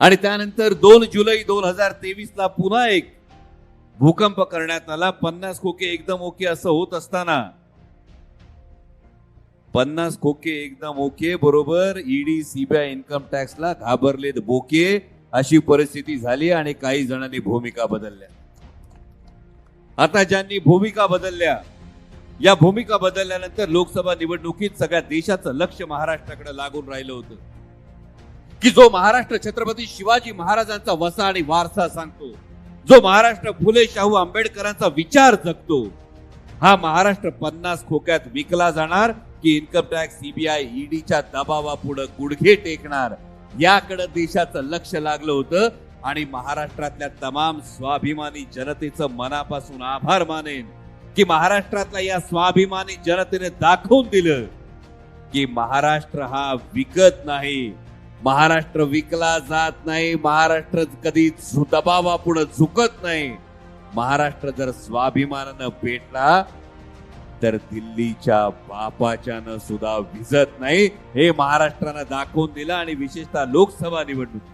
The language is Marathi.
आणि त्यानंतर दोन जुलै दोन हजार तेवीस ला पुन्हा एक भूकंप करण्यात आला. पन्नास खोके एकदम ओके असं होत असताना. पन्नास खोके एकदम ओके बरोबर. ईडी सीबीआय इन्कम टॅक्सला घाबरलेत बोके. अशी परिस्थिती झाली आणि काही जणांनी भूमिका बदलल्या. आता ज्यांनी भूमिका बदलल्या या भूमिका बदलल्यानंतर लोकसभा निवडणुकीत सगळ्या देशाचं लक्ष महाराष्ट्राकडे लागून राहिलं होतं. की जो महाराष्ट्र छत्रपती शिवाजी महाराजांचा वसा आणि वारसा सांगतो जो महाराष्ट्र फुले शाहू आंबेडकरांचा विचार जगतो हा महाराष्ट्र पन्नास खोक्यात विकला जाणार की इन्कम टॅक्स सीबीआय ईडीच्या दबावापुढे गुडघे टेकणार याकडे देशाचं लक्ष लागलं होतं आणि महाराष्ट्रातल्या तमाम स्वाभिमानी जनतेचं मनापासून आभार मानेन की महाराष्ट्रातल्या या स्वाभिमानी जनतेने दाखवून दिलं की महाराष्ट्र हा विकत नाही. महाराष्ट्र विकला जात नाही महाराष्ट्र कधी दबावा पुढे झुकत नाही. महाराष्ट्र जर स्वाभिमानानं पेटला तर दिल्लीच्या बापाच्यानं सुद्धा भिजत नाही. हे महाराष्ट्रानं दाखवून दिलं आणि विशेषतः लोकसभा निवडणुकीत.